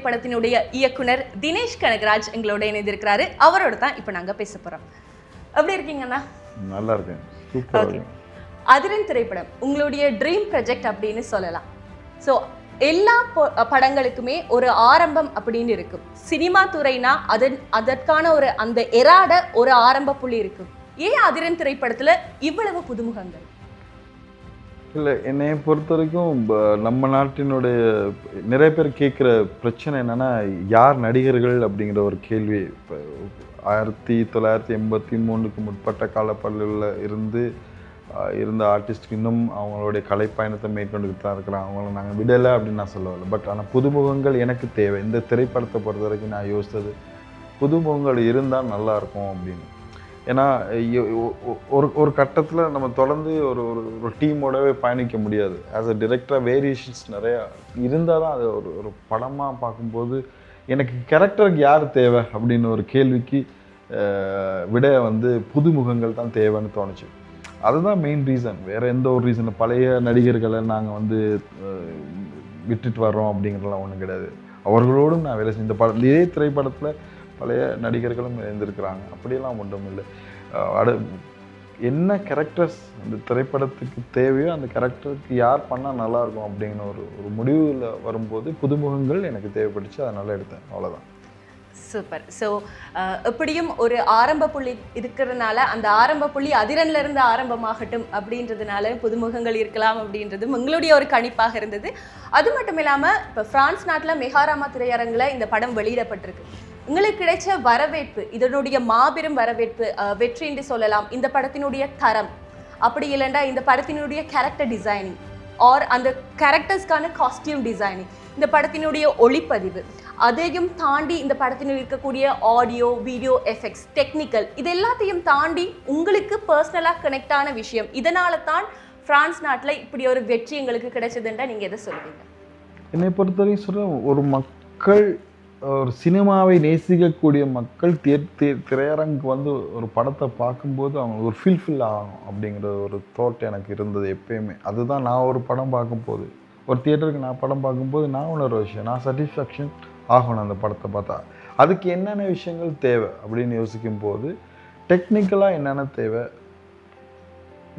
திரைப்படத்தினுடைய இயக்குனர் தினேஷ் கனகராஜ் எங்களோட இணைந்திருக்கிறாரு. அவரோட தான் இப்போ நாங்க பேச போறோம். எப்படி இருக்கீங்கண்ணா நல்லா இருக்கேன். ஓகே அதிரன் திரைப்படம் உங்களுடைய ட்ரீம் ப்ராஜெக்ட் அப்படின்னு சொல்லலாம். ஸோ எல்லா படங்களுக்குமே ஒரு ஆரம்பம் அப்படின்னு இருக்கும். சினிமா துறைனா அதன் அதற்கான ஒரு அந்த எராட ஒரு ஆரம்ப புள்ளி இருக்கும். ஏன் அதிரன் திரைப்படத்துல இவ்வளவு புதுமுகங்கள்? இல்லை என்னைய பொறுத்த வரைக்கும் ப- நம்ம நாட்டினுடைய நிறைய பேர் கேட்குற பிரச்சனை என்னென்னா யார் நடிகர்கள் அப்படிங்கிற ஒரு கேள்வி. இப்போ ஆயிரத்தி தொள்ளாயிரத்தி எண்பத்தி மூணுக்கு முற்பட்ட காலப்பள்ளியில் இருந்து இருந்த ஆர்டிஸ்ட்க்கு இன்னும் அவங்களுடைய கலைப்பயணத்தை மேற்கொண்டுக்கிட்டு தான் இருக்கிறாங்க. அவங்கள நாங்கள் விடலை அப்படின்னு நான் சொல்ல வரல பட் ஆனால் புதுமுகங்கள் எனக்கு தேவை. இந்த திரைப்படத்தை பொறுத்த வரைக்கும் நான் யோசித்தது புதுமுகங்கள் இருந்தால் நல்லாயிருக்கும் அப்படின்னு. ஏன்னா ஒரு ஒரு கட்டத்தில் நம்ம தொடர்ந்து ஒரு ஒரு ஒரு டீமோடவே பயணிக்க முடியாது. ஆஸ் அ டிரெக்டராக வேரியேஷன்ஸ் நிறையா இருந்தால் தான் அது ஒரு ஒரு படமாக பார்க்கும்போது எனக்கு கேரக்டருக்கு யார் தேவை அப்படின்னு ஒரு கேள்விக்கு விட வந்து புதுமுகங்கள் தான் தேவைன்னு தோணுச்சு. அதுதான் மெயின் ரீசன் வேறு எந்த ஒரு ரீசன் பழைய நடிகர்களை நாங்கள் வந்து விட்டுட்டு வர்றோம் அப்படிங்கிறதுலாம் ஒன்றும் கிடையாது. அவர்களோடும் நான் வேலை செஞ்ச படம் இதே திரைப்படத்தில் பழைய நடிகர்களும் இருந்திருக்கிறாங்க அப்படியெல்லாம் ஒன்றும் இல்லை. அடு என்ன கேரக்டர்ஸ் அந்த திரைப்படத்துக்கு தேவையோ அந்த கேரக்டருக்கு யார் பண்ணால் நல்லாயிருக்கும் அப்படிங்கிற ஒரு ஒரு முடிவில் வரும்போது புதுமுகங்கள் எனக்கு தேவைப்பட்டுச்சு. அதனால எடுத்தேன். அவ்வளோதான் சூப்பர். ஸோ எப்படியும் ஒரு ஆரம்ப புள்ளி இருக்கிறதுனால அந்த ஆரம்ப புள்ளி அதிரன்ல இருந்து ஆரம்பமாகட்டும் அப்படின்றதுனால புதுமுகங்கள் இருக்கலாம் அப்படின்றது உங்களுடைய ஒரு கணிப்பாக இருந்தது. அது மட்டும் இல்லாமல் இப்போ பிரான்ஸ் நாட்டில் மெகாராமா திரையரங்கில் இந்த படம் வெளியிடப்பட்டிருக்கு. உங்களுக்கு கிடைச்ச வரவேற்பு இதனுடைய மாபெரும் வரவேற்பு வெற்றி என்று சொல்லலாம். இந்த படத்தினுடைய தரம். அப்படி இல்லைண்டா இந்த படத்தினுடைய கேரக்டர் டிசைனிங் ஆர் அந்த கேரக்டர்ஸ்க்கான காஸ்டியூம் டிசைனிங் இந்த படத்தினுடைய ஒளிப்பதிவு அதையும் தாண்டி இந்த படத்தில் இருக்கக்கூடிய ஆடியோ வீடியோ எஃபெக்ட்ஸ் டெக்னிக்கல் இது எல்லாத்தையும் தாண்டி உங்களுக்கு பர்சனலாக கனெக்ட் ஆன விஷயம். இதனால தான் ஃப்ரான்ஸ் நாட்டில் இப்படி ஒரு வெற்றி எங்களுக்கு கிடைச்சதுன்றா நீங்கள் எதை சொல்லுவீங்க என்னை பொறுத்தவரையும் சொல்கிறேன் ஒரு மக்கள் ஒரு சினிமாவை நேசிக்கக்கூடிய மக்கள் தே திரையரங்கு திரையரங்குக்கு வந்து ஒரு படத்தை பார்க்கும்போது அவங்க ஒரு ஃபீல்ஃபில் ஆகும் அப்படிங்கிற ஒரு தோட் எனக்கு இருந்தது எப்பயுமே. அதுதான் நான் ஒரு படம் பார்க்கும்போது. ஒரு தியேட்டருக்கு நான் படம் பார்க்கும்போது நான் உணர்ற விஷயம் நான் சாட்டிஸ்ஃபேக்ஷன் ஆகணும் அந்த படத்தை பார்த்தா. அதுக்கு என்னென்ன விஷயங்கள் தேவை அப்படின்னு யோசிக்கும் போது டெக்னிக்கலாக என்னென்ன தேவை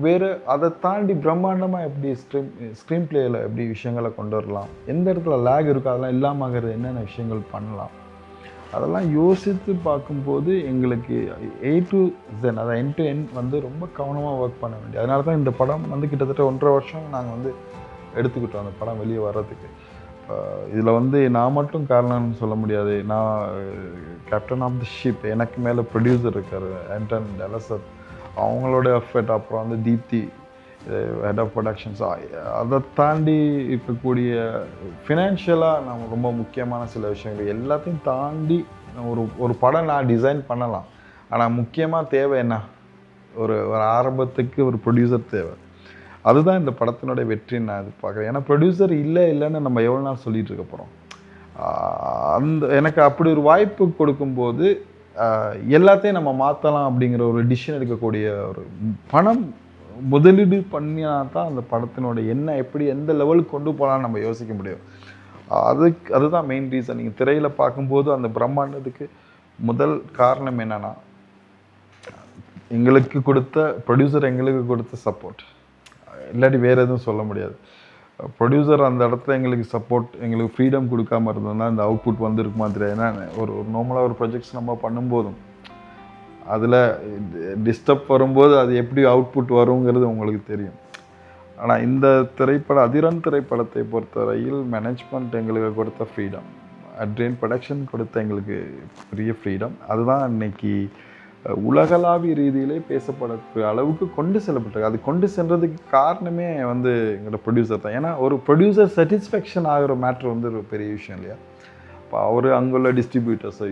வேறு அதை தாண்டி பிரம்மாண்டமாக எப்படி ஸ்க்ரீன் ஸ்க்ரீன் பிளேயில் எப்படி விஷயங்களை கொண்டு வரலாம்? எந்த இடத்துல லேக் இருக்கோ அதெல்லாம் இல்லாமல் ஆகிறது என்னென்ன விஷயங்கள் பண்ணலாம்? அதெல்லாம் யோசித்து பார்க்கும்போது எங்களுக்கு ஏ டு ஜென் அதை என் டு என் வந்து ரொம்ப கவனமாக ஒர்க் பண்ண வேண்டியது. அதனால தான் இந்த படம் வந்து கிட்டத்தட்ட ஒன்றரை வருஷம் நாங்கள் வந்து எடுத்துக்கிட்டோம் அந்த படம் வெளியே வர்றதுக்கு. இதில் வந்து நான் மட்டும் காரணம்னு சொல்ல முடியாது. நான் கேப்டன் ஆஃப் தி ஷிப் எனக்கு மேலே ப்ரொடியூசர் இருக்கார் ஆண்டன் டெலசர் அவங்களோட எஃபர்ட் அப்புறம் வந்து தீப்தி ஹெட் ஆஃப் ப்ரொடக்ஷன்ஸ் அதை தாண்டி இருக்கக்கூடிய ஃபினான்ஷியலாக நம்ம ரொம்ப முக்கியமான சில விஷயங்கள் எல்லாத்தையும் தாண்டி ஒரு ஒரு படம் நான் டிசைன் பண்ணலாம். ஆனால் முக்கியமாக தேவை என்ன? ஒரு ஒரு ஆரம்பத்துக்கு ஒரு ப்ரொடியூசர் தேவை. அதுதான் இந்த படத்தினுடைய வெற்றின்னு நான் எதிர்பார்க்குறேன். ஏன்னா ப்ரொடியூசர் இல்லை இல்லைன்னு நம்ம எவ்வளோ நாள் சொல்லிகிட்டு இருக்க போகிறோம் அந்த எனக்கு அப்படி ஒரு வாய்ப்பு கொடுக்கும்போது எல்லாத்தையும் நம்ம மாற்றலாம் அப்படிங்கிற ஒரு டிசிஷன் எடுக்கக்கூடிய ஒரு பணம் முதலீடு பண்ணினா தான் அந்த படத்தினோட என்ன எப்படி எந்த லெவலுக்கு கொண்டு போகலான்னு நம்ம யோசிக்க முடியும். அதுக்கு அதுதான் மெயின் ரீசன் நீங்கள் திரையில் பார்க்கும்போது அந்த பிரம்மாண்டத்துக்கு முதல் காரணம் என்னென்னா எங்களுக்கு கொடுத்த ப்ரொடியூசர் எங்களுக்கு கொடுத்த சப்போர்ட் இல்லாட்டி வேறு எதுவும் சொல்ல முடியாது. ப்ரொடியூசர் அந்த இடத்துல எங்களுக்கு சப்போர்ட் எங்களுக்கு ஃப்ரீடம் கொடுக்காம இருந்ததுன்னா இந்த அவுட்புட் வந்திருக்குமா தெரியாது ஏன்னா ஒரு ஒரு நார்மலாக ஒரு ப்ரொஜெக்ட்ஸ் நம்ம பண்ணும்போதும் அதில் டிஸ்டர்ப் வரும்போது அது எப்படி அவுட்புட் வருங்கிறது உங்களுக்கு தெரியும். ஆனால் இந்த திரைப்பட அதிரன் திரைப்படத்தை பொறுத்தவரையில் மேனேஜ்மெண்ட் எங்களுக்கு கொடுத்த ஃப்ரீடம் அட்ரியன் ப்ரொடக்ஷன் கொடுத்த எங்களுக்கு பெரிய ஃப்ரீடம் அதுதான் இன்னைக்கு உலகளாவிய ரீதியிலே பேசப்படக்கூடிய அளவுக்கு கொண்டு செல்லப்பட்டிருக்கு. அது கொண்டு சென்றதுக்கு காரணமே வந்து எங்களோட ப்ரொடியூசர் தான். ஏன்னா ஒரு ப்ரொடியூசர் சாட்டிஸ்ஃபேக்ஷன் ஆகிற மேட்ரு வந்து ஒரு பெரிய விஷயம் இல்லையா? இப்போ அவர் அங்குள்ள டிஸ்ட்ரிபியூட்டர்ஸை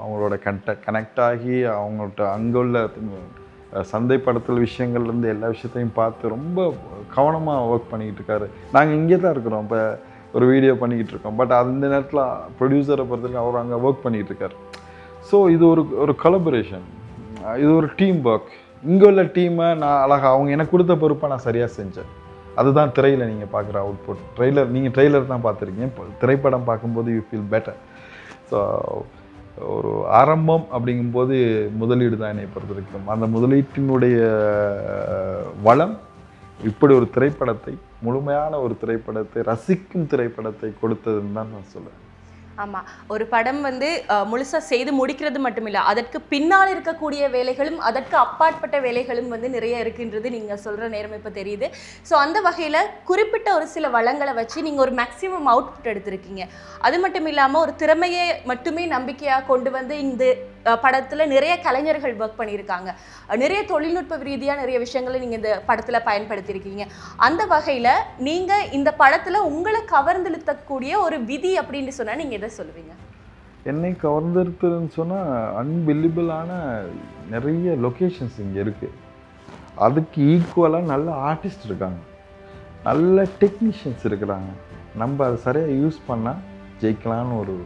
அவங்களோட கண்ட கனெக்ட் ஆகி அவங்கள்ட்ட அங்குள்ள சந்தைப்படுத்தல் விஷயங்கள்லேருந்து எல்லா விஷயத்தையும் பார்த்து ரொம்ப கவனமாக ஒர்க் பண்ணிக்கிட்டு இருக்காரு. நாங்கள் இங்கே தான் இருக்கிறோம். இப்போ ஒரு வீடியோ பண்ணிக்கிட்டு இருக்கோம். பட் அந்த நேரத்தில் ப்ரொடியூசரை பொறுத்தவரைக்கும் அவர் அங்கே ஒர்க் பண்ணிகிட்டு இருக்காரு. ஸோ இது ஒரு ஒரு கலபரேஷன் இது ஒரு டீம் ஒர்க் இங்கே உள்ள டீமை நான் அழகாக அவங்க எனக்கு கொடுத்த பொறுப்பை நான் சரியாக செஞ்சேன். அதுதான் திரையில் நீங்கள் பார்க்குற அவுட்புட் ட்ரெய்லர் நீங்கள் ட்ரெய்லர் தான் பார்த்துருக்கீங்க. இப்போ திரைப்படம் பார்க்கும்போது யூ ஃபீல் பெட்டர் ஸோ ஒரு ஆரம்பம் அப்படிங்கும்போது முதலீடு தான் என்னை பொறுத்த வரைக்கும் அந்த முதலீட்டினுடைய வளம் இப்படி ஒரு திரைப்படத்தை முழுமையான ஒரு திரைப்படத்தை ரசிக்கும் திரைப்படத்தை கொடுத்ததுன்னு தான் நான் சொல்லுவேன் ஆமா. ஒரு படம் வந்து முழுசாக முழுசா செய்து முடிக்கிறது மட்டுமில்ல அதற்கு பின்னால் இருக்கக்கூடிய வேலைகளும் அதற்கு அப்பாற்பட்ட வேலைகளும் வந்து நிறைய இருக்குன்றது நீங்க சொல்ற நேரம் இப்ப தெரியுது. ஸோ அந்த வகையில குறிப்பிட்ட ஒரு சில வளங்களை வச்சு நீங்க ஒரு மேக்ஸிமம் அவுட்புட் எடுத்திருக்கீங்க. அது மட்டும் இல்லாம ஒரு திறமையை மட்டுமே நம்பிக்கையா கொண்டு வந்து இந்த படத்தில் படத்துல நிறைய கலைஞர்கள் ஒர்க் பண்ணியிருக்காங்க. நிறைய தொழில்நுட்ப ரீதியாக நிறைய விஷயங்களை நீங்க இந்த படத்துல பயன்படுத்தியிருக்கீங்க. அந்த வகையில நீங்க இந்த படத்துல உங்களை கவர்ந்தெழுத்தக்கூடிய ஒரு விதி அப்படின்னு சொன்னா நீங்க என்ன சொல்லுவீங்க? என்னை கவர்ந்திருக்குதுன்னு சொன்னால் அன்பிலிபிளான நிறைய லொக்கேஷன்ஸ் இங்கே இருக்குது அதுக்கு ஈக்குவலாக நல்ல ஆர்டிஸ்ட் இருக்காங்க. நல்ல டெக்னீஷியன்ஸ் இருக்கிறாங்க. நம்ம அதை சரியாக யூஸ் பண்ணால் ஜெயிக்கலான்னு ஒரு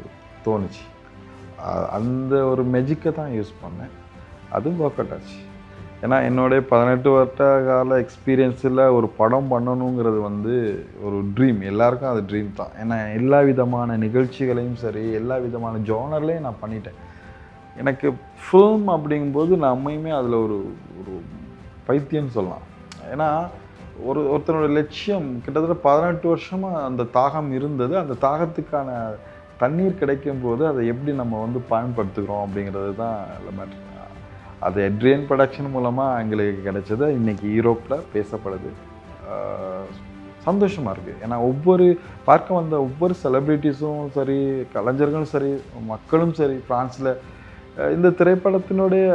தோணுச்சு. அந்த ஒரு மெஜிக்கை தான் யூஸ் பண்ணேன். அதுவும் ஒர்க் அவுட் ஆச்சு. ஏன்னா என்னுடைய பதினெட்டு வருட கால எக்ஸ்பீரியன்ஸில் ஒரு படம் பண்ணணுங்கிறது வந்து ஒரு ட்ரீம் எல்லாருக்கும் அது ட்ரீம் தான். ஏன்னா எல்லா விதமான நிகழ்ச்சிகளையும் சரி எல்லா விதமான ஜோனர்லேயும் நான் பண்ணிட்டேன். எனக்கு ஃபில்ம் அப்படிங்கும்போது நம்மையுமே அதில் ஒரு ஒரு பைத்தியம்னு சொல்லலாம். ஏன்னா ஒரு ஒருத்தனோட லட்சியம் கிட்டத்தட்ட பதினெட்டு வருஷமாக அந்த தாகம் இருந்தது. அந்த தாகத்துக்கான தண்ணீர் கிடைக்கும் போது அதை எப்படி நம்ம வந்து பயன்படுத்துகிறோம் அப்படிங்கிறது தான் மேட்ரு அது எட்ரியன் ப்ரொடக்ஷன் மூலமாக எங்களுக்கு கிடைச்சது. இன்றைக்கி யூரோப்பில் பேசப்படுது. சந்தோஷமாக இருக்குது ஏன்னா ஒவ்வொரு பார்க்க வந்த ஒவ்வொரு செலிப்ரிட்டிஸும் சரி கலைஞர்களும் சரி மக்களும் சரி ஃப்ரான்ஸில் இந்த திரைப்படத்தினுடைய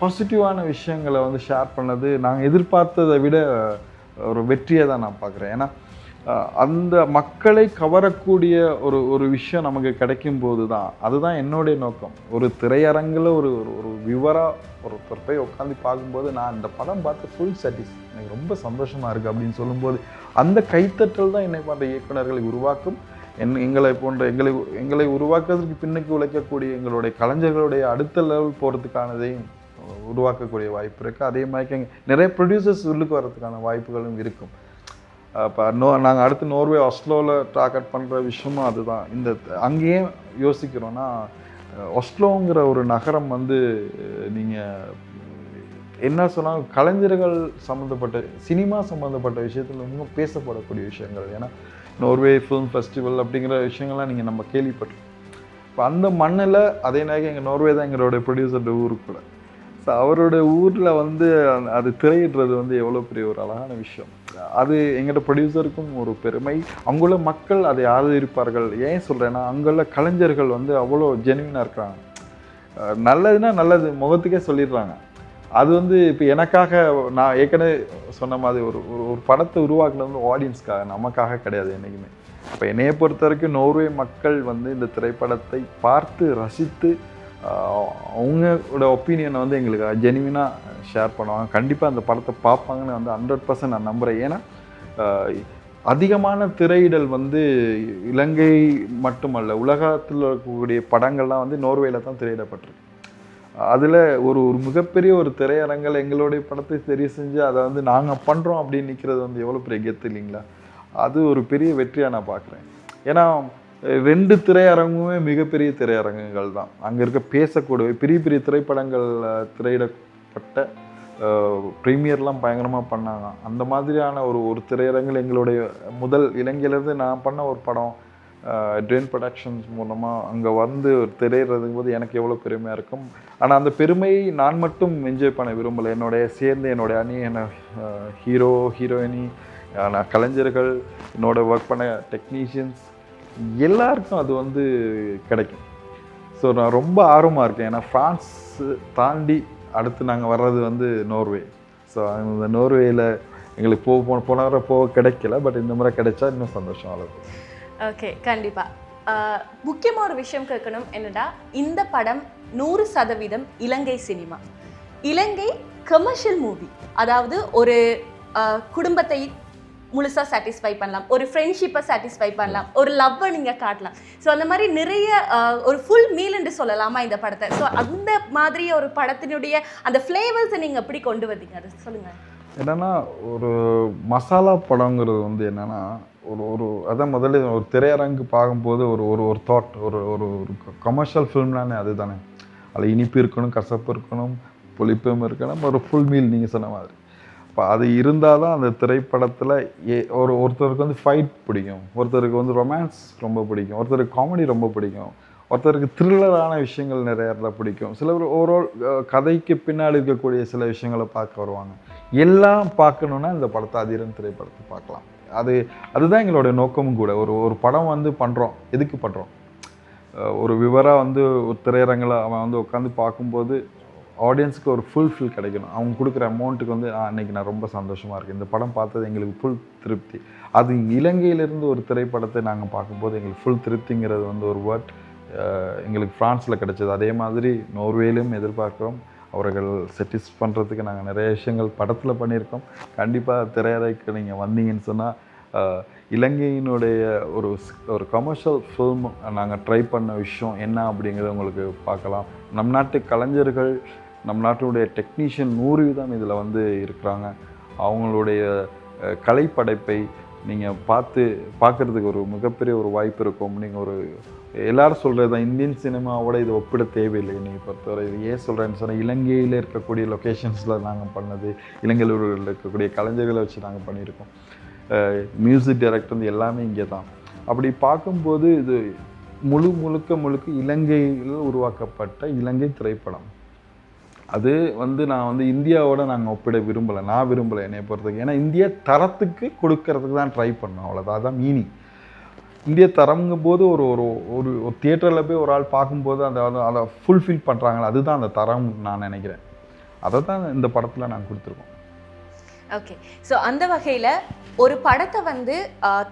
பாசிட்டிவான விஷயங்களை வந்து ஷேர் பண்ணது நாங்கள் எதிர்பார்த்ததை விட ஒரு வெற்றியை தான் நான் பார்க்குறேன். ஏன்னா அந்த மக்களை கவரக்கூடிய ஒரு ஒரு விஷயம் நமக்கு கிடைக்கும் போது தான் அதுதான் என்னுடைய நோக்கம். ஒரு திரையரங்கில் ஒரு ஒரு ஒரு விவராக ஒருத்தர் போய் உட்காந்து பார்க்கும்போது நான் இந்த படம் பார்த்து ஃபுல் சாட்டிஸ் எனக்கு ரொம்ப சந்தோஷமாக இருக்குது அப்படின்னு சொல்லும்போது அந்த கைத்தட்டல் தான் என்னை போன்ற இயக்குனர்களை உருவாக்கும். என் எங்களை போன்ற எங்களை எங்களை உருவாக்குவதற்கு பின்னுக்கு உழைக்கக்கூடிய எங்களுடைய கலைஞர்களுடைய அடுத்த லெவல் போகிறதுக்கானதையும் உருவாக்கக்கூடிய வாய்ப்பு இருக்குது அதே மாதிரி நிறைய ப்ரொடியூசர்ஸ் உள்ளுக்கு வர்றதுக்கான வாய்ப்புகளும் இருக்கும். இப்போ நோ நாங்கள் அடுத்து நோர்வே ஆஸ்லோவில் டார்கெட் பண்ணுற விஷயமும் அதுதான். இந்த அங்கேயே யோசிக்கிறோன்னா ஒஸ்லோங்கிற ஒரு நகரம் வந்து நீங்கள் என்ன சொன்னால் கலைஞர்கள் சம்மந்தப்பட்ட சினிமா சம்மந்தப்பட்ட விஷயத்தில் இன்னும் பேசப்படக்கூடிய விஷயங்கள். ஏன்னா நோர்வே ஃபிலிம் ஃபெஸ்டிவல் அப்படிங்கிற விஷயங்கள்லாம் நீங்கள் நம்ம கேள்விப்பட்டோம் இப்போ அந்த மண்ணில் அதே நேரம் எங்கள் நோர்வே தான் எங்களோட ப்ரொடியூசரோட ஊருக்கு கூட ஸோ அவரோட ஊரில் வந்து அது திரையிடுறது வந்து எவ்வளோ பெரிய ஒரு அழகான விஷயம். அது எங்களோட ப்ரொடியூசருக்கும் ஒரு பெருமை. அங்குள்ள மக்கள் அதை ஆதரிப்பார்கள். ஏன் சொல்கிறேன்னா அங்குள்ள கலைஞர்கள் வந்து அவ்வளோ ஜெனுவினாக இருக்கிறாங்க நல்லதுன்னா நல்லது முகத்துக்கே சொல்லிடுறாங்க. அது வந்து இப்போ எனக்காக நான் ஏற்கனவே சொன்ன மாதிரி ஒரு ஒரு படத்தை உருவாக்குனது வந்து ஆடியன்ஸ்க்காக நமக்காக கிடையாது என்றைக்குமே இப்போ என்னையை பொறுத்த வரைக்கும் நோர்வே மக்கள் வந்து இந்த திரைப்படத்தை பார்த்து ரசித்து அவங்களோட ஒப்பீனியனை வந்து எங்களுக்கு ஜெனுவினாக ஷேர் பண்ணுவாங்க. கண்டிப்பாக அந்த படத்தை பார்ப்பாங்கன்னு வந்து ஹண்ட்ரட் பர்சன்ட் நான் நம்புகிறேன் ஏன்னா அதிகமான திரையிடல் வந்து இலங்கை மட்டுமல்ல உலகத்தில் இருக்கக்கூடிய படங்கள்லாம் வந்து நோர்வேல தான் திரையிடப்பட்டிருக்கு. அதில் ஒரு ஒரு மிகப்பெரிய ஒரு திரையரங்கில் எங்களுடைய படத்தை தெரிய செஞ்சு அதை வந்து நாங்கள் பண்ணுறோம் அப்படின்னு நிற்கிறது வந்து எவ்வளோ பெரிய கெத்து இல்லைங்களா? அது ஒரு பெரிய வெற்றியாக நான் பார்க்குறேன். ஏன்னா ரெண்டு திரையரங்குமே மிகப்பெரிய திரையரங்குகள் தான். அங்கே இருக்க பேசக்கூடிய பெரிய பெரிய திரைப்படங்கள் திரையிடப்பட்ட ப்ரீமியர்லாம் பயங்கரமாக பண்ணாங்க. அந்த மாதிரியான ஒரு ஒரு திரையரங்கில் எங்களுடைய முதல் இலங்கையிலேருந்து நான் பண்ண ஒரு படம் ட்ரெயின் ப்ரொடக்ஷன்ஸ் மூலமாக அங்கே வந்து ஒரு போது எனக்கு எவ்வளோ பெருமையாக இருக்கும். ஆனால் அந்த பெருமையை நான் மட்டும் என்ஜாய் பண்ண விரும்பலை. என்னுடைய சேர்ந்து என்னுடைய அணி என்ன ஹீரோ ஹீரோயினி நான் கலைஞர்கள் என்னோட ஒர்க் பண்ண டெக்னீஷியன்ஸ் எல்லாருக்கும் அது வந்து கிடைக்கும். ஸோ நான் ரொம்ப ஆர்வமாக இருக்கேன். ஏன்னா ஃப்ரான்ஸ் தாண்டி அடுத்து நாங்கள் வர்றது வந்து நோர்வே ஸோ அந்த நோர்வேயில் எங்களுக்கு போக போன போன முறை போக கிடைக்கல. பட் இந்த முறை கிடைச்சா இன்னும் சந்தோஷம் அவ்வளோ ஓகே கண்டிப்பாக முக்கியமாக ஒரு விஷயம் கேட்கணும். என்னடா? இந்த படம் நூறு சதவீதம் Ilangai cinema. Ilangai commercial movie அதாவது ஒரு குடும்பத்தை முழுசாக சாட்டிஸ்ஃபை பண்ணலாம். ஒரு ஃப்ரெண்ட்ஷிப்பை சாட்டிஸ்ஃபை பண்ணலாம். ஒரு லவ்வை நீங்கள் காட்டலாம். ஸோ அந்த மாதிரி நிறைய ஒரு ஃபுல் மீல் என்று சொல்லலாமா இந்த படத்தை? ஸோ அந்த மாதிரி ஒரு படத்தினுடைய அந்த ஃப்ளேவர்ஸை நீங்கள் எப்படி கொண்டு வந்தீங்க? அதை சொல்லுங்கள் என்னென்னா ஒரு மசாலா படங்கிறது வந்து என்னன்னா ஒரு ஒரு அதான் முதல்ல ஒரு திரையரங்கு பார்க்கும்போது ஒரு ஒரு ஒரு தாட் ஒரு ஒரு ஒரு கமர்ஷியல் ஃபிலிம்னானே அதுதானே. அதில் இனிப்பு இருக்கணும் கசப்பு இருக்கணும் புளிப்பும் இருக்கணும் ஒரு ஃபுல் மீல் நீங்கள் சொன்ன மாதிரி. இப்போ அது இருந்தால் தான் அந்த திரைப்படத்தில் ஏ ஒரு ஒருத்தருக்கு வந்து ஃபைட் பிடிக்கும். ஒருத்தருக்கு வந்து ரொமான்ஸ் ரொம்ப பிடிக்கும். ஒருத்தருக்கு காமெடி ரொம்ப பிடிக்கும். ஒருத்தருக்கு த்ரில்லரான விஷயங்கள் நிறைய பிடிக்கும். சில பேர் ஓவரால் கதைக்கு பின்னாடி இருக்கக்கூடிய சில விஷயங்களை பார்க்க வருவாங்க. எல்லாம் பார்க்கணுன்னா இந்த படத்தை அதிரன் திரைப்படத்தை பார்க்கலாம். அது அதுதான் எங்களுடைய நோக்கமும் கூட. ஒரு ஒரு படம் வந்து பண்ணுறோம் எதுக்கு பண்ணுறோம் ஒரு விவராக வந்து ஒரு திரையரங்கில் அவன் வந்து உட்காந்து பார்க்கும்போது ஆடியன்ஸுக்கு ஒரு ஃபுல் ஃபில் கிடைக்கணும். அவங்க கொடுக்குற அமௌண்ட்டுக்கு வந்து அன்றைக்கி நான் ரொம்ப சந்தோஷமாக இருக்கேன். இந்த படம் பார்த்தது எங்களுக்கு ஃபுல் திருப்தி. அது இலங்கையிலேருந்து ஒரு திரைப்படத்தை நாங்கள் பார்க்கும்போது எங்களுக்கு ஃபுல் திருப்திங்கிறது வந்து ஒரு வேர்ட் எங்களுக்கு ஃப்ரான்ஸில் கிடைச்சது. அதே மாதிரி நோர்வேலையும் எதிர்பார்க்குறோம். அவர்கள் செட்டிஸ் பண்ணுறதுக்கு நாங்கள் நிறைய விஷயங்கள் படத்தில் பண்ணியிருக்கோம். கண்டிப்பாக திரையறைக்கு நீங்கள் வந்தீங்கன்னு சொன்னால் இலங்கையினுடைய ஒரு ஒரு கமர்ஷியல் ஃபில்ம் நாங்கள் ட்ரை பண்ண விஷயம் என்ன அப்படிங்கிறத உங்களுக்கு பார்க்கலாம். நம் நாட்டு கலைஞர்கள் நம் நாட்டுடைய டெக்னீஷியன் நூறு வீதம் இதில் வந்து இருக்கிறாங்க. அவங்களுடைய கலைப்படைப்பை நீங்கள் பார்த்து பார்க்குறதுக்கு ஒரு மிகப்பெரிய ஒரு வாய்ப்பு இருக்கும். நீங்கள் ஒரு எல்லாரும் சொல்கிறது தான் இந்தியன் சினிமாவோட இது ஒப்பிட தேவையில்லை. நீங்கள் பொறுத்தவரை இது ஏன் சொல்கிறேன்னு சொன்னால் இலங்கையில் இருக்கக்கூடிய லொக்கேஷன்ஸில் நாங்கள் பண்ணது இலங்கையில் இருக்கக்கூடிய கலைஞர்களை வச்சு நாங்கள் பண்ணியிருக்கோம். மியூசிக் டைரக்டர் வந்து எல்லாமே இங்கே தான். அப்படி பார்க்கும்போது இது முழு முழுக்க முழுக்க இலங்கையில் உருவாக்கப்பட்ட இலங்கை திரைப்படம். அது வந்து நான் வந்து இந்தியாவோட நாங்கள் ஒப்பிட விரும்பலை நான் விரும்பலை என்னை பொறுத்தவரைக்கும். ஏன்னா இந்திய தரத்துக்கு கொடுக்கறதுக்கு தான் ட்ரை பண்ணோம் அவ்வளோதான் அதான் மீனிங் இந்திய தரங்கும் போது ஒரு ஒரு ஒரு ஒரு தியேட்டரில் போய் ஒரு ஆள் பார்க்கும்போது அந்த அதை- அதை ஃபுல்ஃபில் பண்ணுறாங்களா அதுதான் அந்த தரம் நான் நினைக்கிறேன். அதை தான் இந்த படத்தில் நாங்கள் கொடுத்துருக்கோம். ஓகே ஸோ அந்த வகையில் ஒரு படத்தை வந்து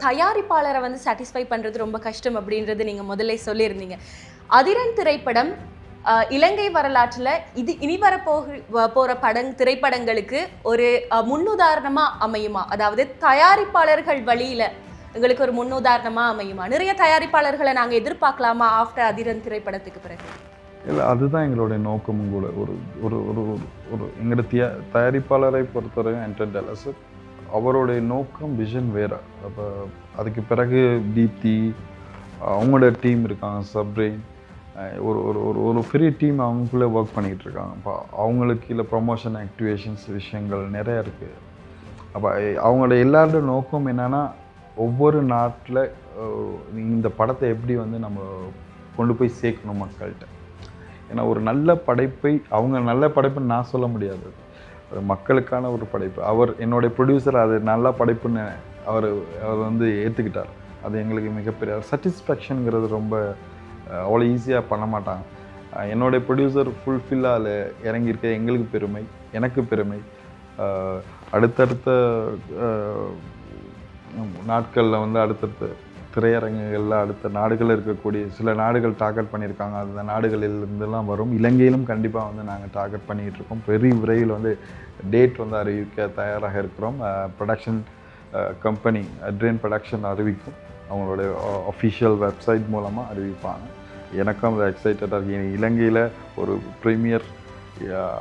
தயாரிப்பாளரை வந்து சாட்டிஸ்ஃபை பண்ணுறது ரொம்ப கஷ்டம் அப்படின்றது நீங்கள் முதல்ல சொல்லியிருந்தீங்க. அதிரன் திரைப்படம் இலங்கை வரலாற்றில் இது இனி வரப்போக வ- படங் திரைப்படங்களுக்கு ஒரு முன்னுதாரணமாக அமையுமா? அதாவது தயாரிப்பாளர்கள் வழியில் எங்களுக்கு ஒரு முன்னுதாரணமாக அமையுமா? நிறைய தயாரிப்பாளர்களை நாங்கள் எதிர்பார்க்கலாமா ஆஃப்டர் அதிரன் திரைப்படத்துக்கு பிறகு? இல்லை அதுதான் எங்களுடைய நோக்கமும் கூட ஒரு ஒரு ஒரு ஒரு- எங்களோட திய தயாரிப்பாளரை பொறுத்தவரையும் என்டர் டெலஸ் அவருடைய நோக்கம் விஷன் வேறு. அப்போ அதுக்கு பிறகு தீப்தி அவங்களோட டீம் இருக்காங்க சப்ரெயின் ஒரு ஒரு ஒரு ஒரு பெரிய டீம் அவங்களுக்குள்ளே ஒர்க் பண்ணிக்கிட்டு இருக்காங்க அப்போ அவங்களுக்கு இல்லை ப்ரொமோஷன் ஆக்டிவேஷன்ஸ் விஷயங்கள் நிறைய இருக்குது அப்போ அவங்களோட எல்லாரோட நோக்கம் என்னென்னா ஒவ்வொரு நாட்டில் இந்த படத்தை எப்படி வந்து நம்ம கொண்டு போய் சேர்க்கணும் மக்கள்கிட்ட. ஏன்னா ஒரு நல்ல படைப்பை அவங்க நல்ல படைப்புன்னு நான் சொல்ல முடியாது. அது மக்களுக்கான ஒரு படைப்பு. அவர் என்னுடைய ப்ரொடியூசர் அது நல்ல படைப்புன்னு அவர் அவர் வந்து ஏற்றுக்கிட்டார் அது எங்களுக்கு மிகப்பெரிய சாட்டிஸ்ஃபேக்ஷனுங்கிறது ரொம்ப அவ்வளோ ஈஸியாக பண்ண மாட்டாங்க. என்னுடைய ப்ரொடியூசர் ஃபுல்ஃபில்லாக அதில் இறங்கியிருக்க எங்களுக்கு பெருமை எனக்கு பெருமை. அடுத்தடுத்த நாட்களில் வந்து அடுத்தடுத்த திரையரங்குகளில் அடுத்த நாடுகளில் இருக்கக்கூடிய சில நாடுகள் டார்கெட் பண்ணியிருக்காங்க. அந்த நாடுகளில் வரும். இலங்கையிலும் கண்டிப்பாக வந்து நாங்கள் டார்கெட் பண்ணிகிட்டு இருக்கோம். பெரிய விரைவில் வந்து டேட் வந்து அறிவிக்க தயாராக இருக்கிறோம். ப்ரொடக்ஷன் கம்பெனி ட்ரெயின் ப்ரொடக்ஷன் அறிவிக்கும். அவங்களுடைய அஃபிஷியல் வெப்சைட் மூலமாக அறிவிப்பாங்க. எனக்கும் அது எக்ஸைட்டடாக இருக்குது இலங்கையில் ஒரு ப்ரீமியர்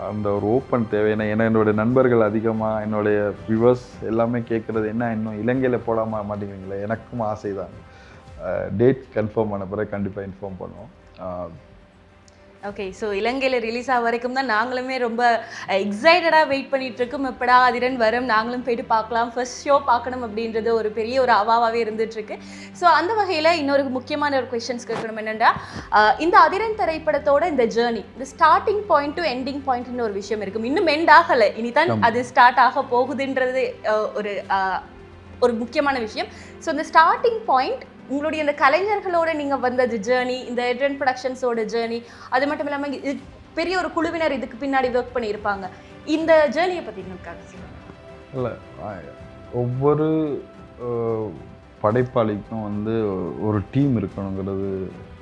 அந்த ஒரு ஓப்பன் தேவை. ஏன்னா ஏன்னா என்னோட நண்பர்கள் அதிகமாக என்னுடைய வியூவர்ஸ் எல்லாமே கேட்குறது என்ன இன்னும் இலங்கையில் போடாம மாட்டேங்கிறீங்களே எனக்கும் ஆசை தான் டேட் கன்ஃபார்ம் பண்ண பிறகு கண்டிப்பாக இன்ஃபார்ம் பண்ணுவோம். ஓகே ஸோ இலங்கையில் ரிலீஸ் ஆக வரைக்கும் தான் நாங்களுமே ரொம்ப எக்ஸைட்டடாக வெயிட் பண்ணிட்டு இருக்கோம். எப்படா அதிரன் வரும்? நாங்களும் போயிட்டு பார்க்கலாம். ஃபர்ஸ்ட் ஷோ பார்க்கணும் அப்படின்றது ஒரு பெரிய ஒரு அவாவாகவே இருந்துட்டு இருக்கு. ஸோ அந்த வகையில் இன்னொரு முக்கியமான ஒரு கொஷின்ஸ் கேட்கணும் என்னென்னா இந்த அதிரன் திரைப்படத்தோட இந்த ஜேர்னி இந்த ஸ்டார்டிங் பாயிண்ட் டு எண்டிங் பாயிண்ட்னு ஒரு விஷயம் இருக்கும். இன்னும் எண்ட் ஆகலை. இனிதான். அது ஸ்டார்ட் ஆக போகுதுன்றது ஒரு ஒரு முக்கியமான விஷயம். ஸோ இந்த ஸ்டார்டிங் பாயிண்ட் உங்களுடைய இந்த கலைஞர்களோட நீங்கள் வந்தது ஜேர்னி இந்த எட்ரன் ப்ரொடக்ஷன்ஸோட ஜேர்னி அது மட்டும் இல்லாமல் இது பெரிய ஒரு குழுவினர் இதுக்கு பின்னாடி ஒர்க் பண்ணியிருப்பாங்க. இந்த ஜேர்னியை பற்றி எங்களுக்காக இல்லை ஒவ்வொரு படைப்பாளிக்கும் வந்து ஒரு டீம் இருக்கணுங்கிறது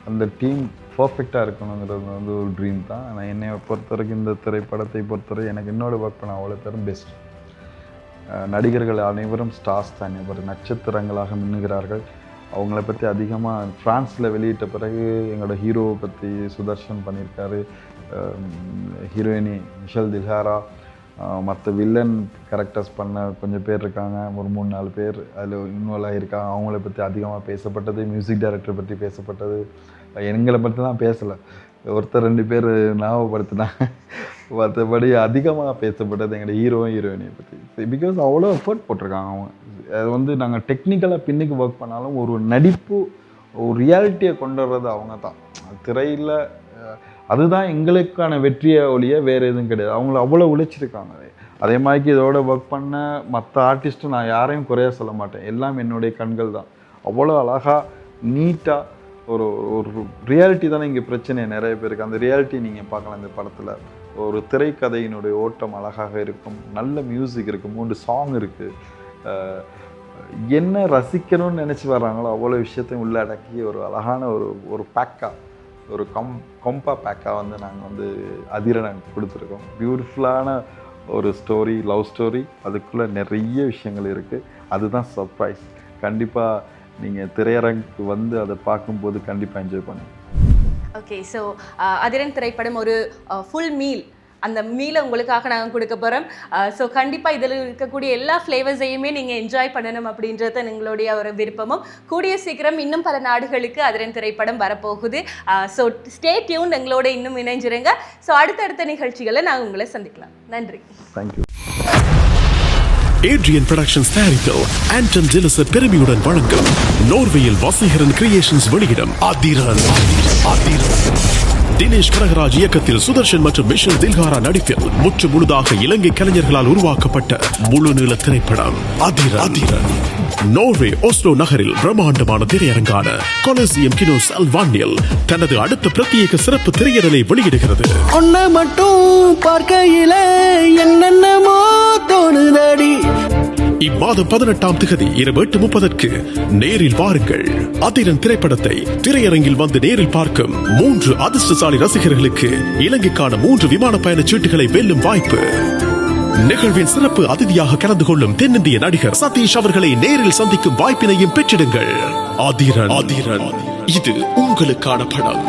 அந்த டீம் பர்ஃபெக்டாக இருக்கணுங்கிறது வந்து ஒரு ட்ரீம் தான். ஆனால் என்னை பொறுத்த வரைக்கும் இந்த திரைப்படத்தை பொறுத்தவரை எனக்கு என்னோட ஒர்க் பண்ண அவ்வளோ பேரும் பெஸ்ட் நடிகர்கள் அனைவரும் ஸ்டார்ஸ் தான். அனைவரும் நட்சத்திரங்களாக மின்னுகிறார்கள். அவங்கள பற்றி அதிகமாக ஃப்ரான்ஸில் வெளியிட்ட பிறகு எங்களோட ஹீரோவை பற்றி சுதர்ஷன் பண்ணியிருக்காரு. ஹீரோயினி மிஷல் தில்ஹாரா. மற்ற வில்லன் கேரக்டர்ஸ் பண்ண கொஞ்சம் பேர் இருக்காங்க. ஒரு மூணு நாலு பேர் அதில் இன்வால்வ் ஆகியிருக்காங்க அவங்கள பற்றி அதிகமாக பேசப்பட்டது மியூசிக் டைரக்டர் பற்றி பேசப்பட்டது. எங்களை பற்றி தான் பேசலை. ஒருத்தர் ரெண்டு பேர் ஞாபகப்படுத்தினாங்க மற்றபடி அதிகமாக பேசப்பட்டது எங்களோட ஹீரோ ஹீரோயினை பற்றி பிகாஸ் அவ்வளோ எஃபர்ட் போட்டிருக்காங்க அவங்க. அது வந்து நாங்கள் டெக்னிக்கலாக பின்னுக்கு ஒர்க் பண்ணாலும் ஒரு நடிப்பு ஒரு ரியாலிட்டியை கொண்டு வர்றது அவங்க தான். திரையில் அதுதான் எங்களுக்கான வெற்றியை ஒழிய வேறு எதுவும் கிடையாது. அவங்கள அவ்வளோ உழைச்சிருக்காங்க. அதே மாதிரி இதோட ஒர்க் பண்ண மற்ற ஆர்டிஸ்ட்டும் நான் யாரையும் குறைய சொல்ல மாட்டேன். எல்லாம் என்னுடைய கண்கள் தான். அவ்வளோ அழகாக நீட்டாக ஒரு ஒரு ரியாலிட்டி தானே இங்கே பிரச்சனை நிறைய பேருக்கு அந்த ரியாலிட்டி நீங்கள் பார்க்கலாம் இந்த படத்தில். ஒரு திரைக்கதையினுடைய ஓட்டம் அழகாக இருக்கும் நல்ல மியூசிக் இருக்குது மூன்று சாங் இருக்குது என்ன ரசிக்கணும்னு நினச்சி வர்றாங்களோ அவ்வளோ விஷயத்தையும் உள்ளடக்கி ஒரு அழகான ஒரு ஒரு பேக்கா ஒரு கம் கொம்பா பேக்காக வந்து நாங்கள் வந்து அதிரனை கொடுத்துருக்கோம். பியூட்டிஃபுல்லான ஒரு ஸ்டோரி லவ் ஸ்டோரி அதுக்குள்ளே நிறைய விஷயங்கள் இருக்குது அதுதான் சர்ப்ரைஸ் கண்டிப்பாக நீங்கள் திரையரங்குக்கு வந்து அதை பார்க்கும்போது கண்டிப்பாக என்ஜாய் பண்ணுங்கள் ஓகே ஸோ uh, அதிரன் திரைப்படம் ஒரு uh, ஃபுல் மீல் அந்த மீலை உங்களுக்காக நாங்கள் கொடுக்க போகிறோம் ஸோ uh, கண்டிப்பாக இதில் இருக்கக்கூடிய எல்லா ஃப்ளேவர்ஸையுமே நீங்கள் என்ஜாய் பண்ணணும் அப்படின்றது எங்களுடைய ஒரு விருப்பமும். கூடிய சீக்கிரம் இன்னும் பல நாடுகளுக்கு அதிரன் திரைப்படம் வரப்போகுது. ஸோ ஸ்டே டியூன் எங்களோட இன்னும் இணைஞ்சிருங்க. ஸோ அடுத்தடுத்த நிகழ்ச்சிகளை நாங்கள் உங்களை சந்திக்கலாம். நன்றி. தேங்க்யூ ஏட்ரியன் ப்ரொடக்ஷன்ஸ் தயாரிப்பில் ஆண்டன் ஜெலசர் பெருமையுடன் வழங்கும் நோர்வேயில் வசீகரன் கிரியேஷன்ஸ் வெளியிடும் அதிரன் அதிரன் தினேஷ் கனகராஜ் இயக்கத்தில் சுதர்ஷன் மற்றும் மிஷன் தில்காரா நடிப்பில் முற்று முழுதாக இலங்கை கலைஞர்களால் உருவாக்கப்பட்ட முழு நீள திரைப்படம் அதிரன் அதிரன் நோர்வே ஓஸ்லோ நகரில் பிரம்மாண்டமான திரையரங்கான கொலசியம் கினோ சல்வானில் தனது அடுத்த பிரத்யேக சிறப்பு திரையிடலை வெளியிடுகிறது. உன்னை மட்டும் பார்க்கையில என்னென்னமோ தோணுதடி. இம்மாதம் பதினெட்டாம் திகதி இரவு எட்டு முப்பதற்கு நேரில் வாருங்கள். அதிரன் திரைப்படத்தை திரையரங்கில் வந்து நேரில் பார்க்கும் மூன்று அதிர்ஷ்டசாலி ரசிகர்களுக்கு இலங்கைக்கான மூன்று விமான பயண சீட்டுகளை வெல்லும் வாய்ப்பு. நிகழ்வின் சிறப்பு அதிதியாக கலந்து கொள்ளும் தென்னிந்திய நடிகர் சதீஷ் அவர்களை நேரில் சந்திக்கும் வாய்ப்பினையும் பெற்றிடுங்கள். அதிரன் அதிரன் இது உங்களுக்கான படம்.